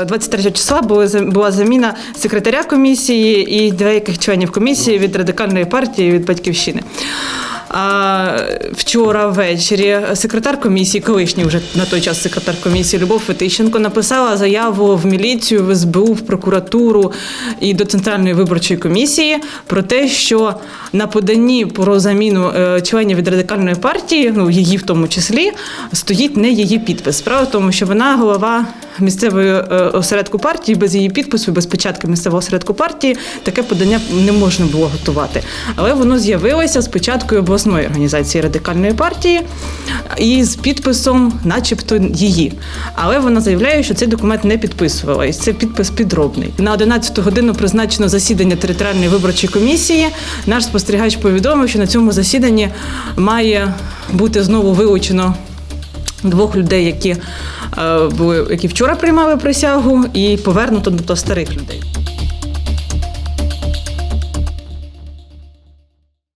е, 23 числа були за- була заміна секретаря комісії і деяких членів комісії від радикальної партії від батьківщини. А вчора ввечері секретар комісії, колишній вже на той час секретар комісії Любов Фетищенко написала заяву в міліцію, в СБУ, в прокуратуру і до центральної виборчої комісії про те, що на поданні про заміну е, членів від радикальної партії, ну її в тому числі, стоїть не її підпис. Справа в тому, що вона голова місцевої е, осередку партії без її підпису, без печатки місцевого осередку партії, таке подання не можна було готувати. Але воно з'явилося з початкою обласної організації радикальної партії і з підписом, начебто, її. Але вона заявляє, що цей документ не підписувала, і це підпис підробний. На 11 годину призначено засідання територіальної виборчої комісії. Наш спостерігач повідомив, що на цьому засіданні має бути знову вилучено двох людей, які, які вчора приймали присягу, і повернуто до старих людей.